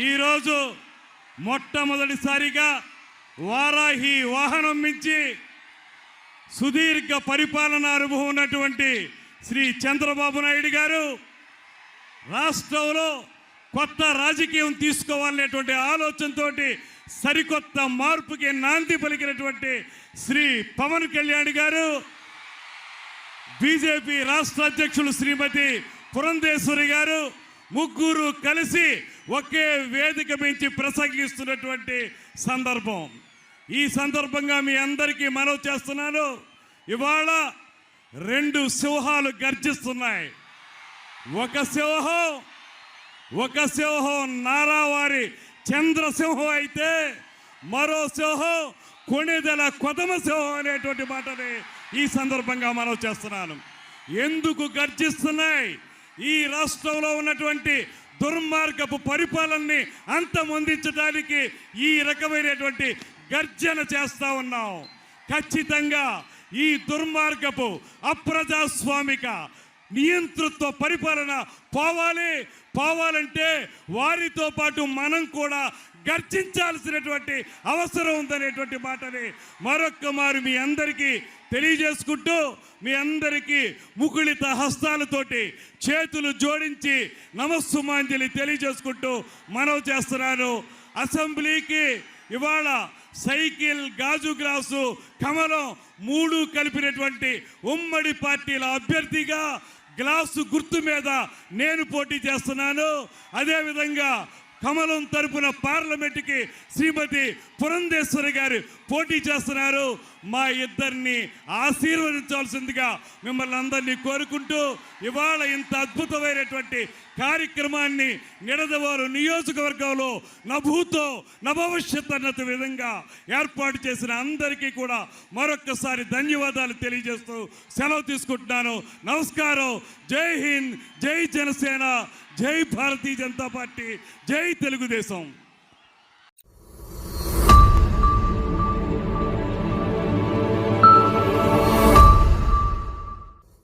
ఈరోజు మొట్టమొదటిసారిగా వారాహి వాహనం మించి సుదీర్ఘ పరిపాలన అనుభవం ఉన్నటువంటి శ్రీ చంద్రబాబు నాయుడు గారు రాష్ట్రంలో కొత్త రాజకీయం తీసుకోవాలనేటువంటి ఆలోచనతో సరికొత్త మార్పుకి నాంది పలికినటువంటి శ్రీ పవన్ కళ్యాణ్ గారు బీజేపీ రాష్ట్ర అధ్యక్షులు శ్రీమతి పురంధేశ్వరి గారు ముగ్గురు కలిసి ఒకే వేదిక మించి ప్రసంగిస్తున్నటువంటి సందర్భం. ఈ సందర్భంగా మీ అందరికీ మనవి చేస్తున్నాను. ఇవాళ రెండు సింహాలు గర్జిస్తున్నాయి. ఒక సింహం ఒక సింహం నారావారి చంద్రసింహం అయితే మరో సింహం కొణిదెల కొదమ సింహం అనేటువంటి మాటని ఈ సందర్భంగా మనం చేస్తున్నాను. ఎందుకు గర్జిస్తున్నాయి? ఈ రాష్ట్రంలో ఉన్నటువంటి దుర్మార్గపు పరిపాలనని అంతమొందించడానికి ఈ రకమైనటువంటి గర్జన చేస్తా ఉన్నాం. ఖచ్చితంగా ఈ దుర్మార్గపు అప్రజాస్వామిక నియంతృత్వ పరిపాలన పోవాలి. పోవాలంటే వారితో పాటు మనం కూడా గర్జించాల్సినటువంటి అవసరం ఉందనేటువంటి మాటని మరొక్క మారు మీ అందరికీ తెలియజేసుకుంటూ మీ అందరికీ ముకుళిత హస్తాలతోటి చేతులు జోడించి నమస్సుమాంజలి తెలియజేసుకుంటూ మనవి చేస్తున్నాను. అసెంబ్లీకి ఇవాళ సైకిల్ గాజు గ్లాసు కమలం మూడు కలిపినటువంటి ఉమ్మడి పార్టీల అభ్యర్థిగా గ్లాసు గుర్తు మీద నేను పోటీ చేస్తున్నాను. అదేవిధంగా కమలం తరపున పార్లమెంటుకి శ్రీమతి పురంధేశ్వరి గారు పోటీ చేస్తున్నారు. మా ఇద్దరిని ఆశీర్వదించాల్సిందిగా మిమ్మల్ని అందరినీ కోరుకుంటూ ఇవాళ ఇంత అద్భుతమైనటువంటి కార్యక్రమాన్ని నిడదవారు నియోజకవర్గంలో నభూతో నభవిష్యత్ అన్నత విధంగా ఏర్పాటు చేసిన అందరికీ కూడా మరొక్కసారి ధన్యవాదాలు తెలియజేస్తూ సెలవు తీసుకుంటున్నాను. నమస్కారం. జై హింద్ జై జనసేన. జై భారతీయ జనతా పార్టీ జై తెలుగుదేశం.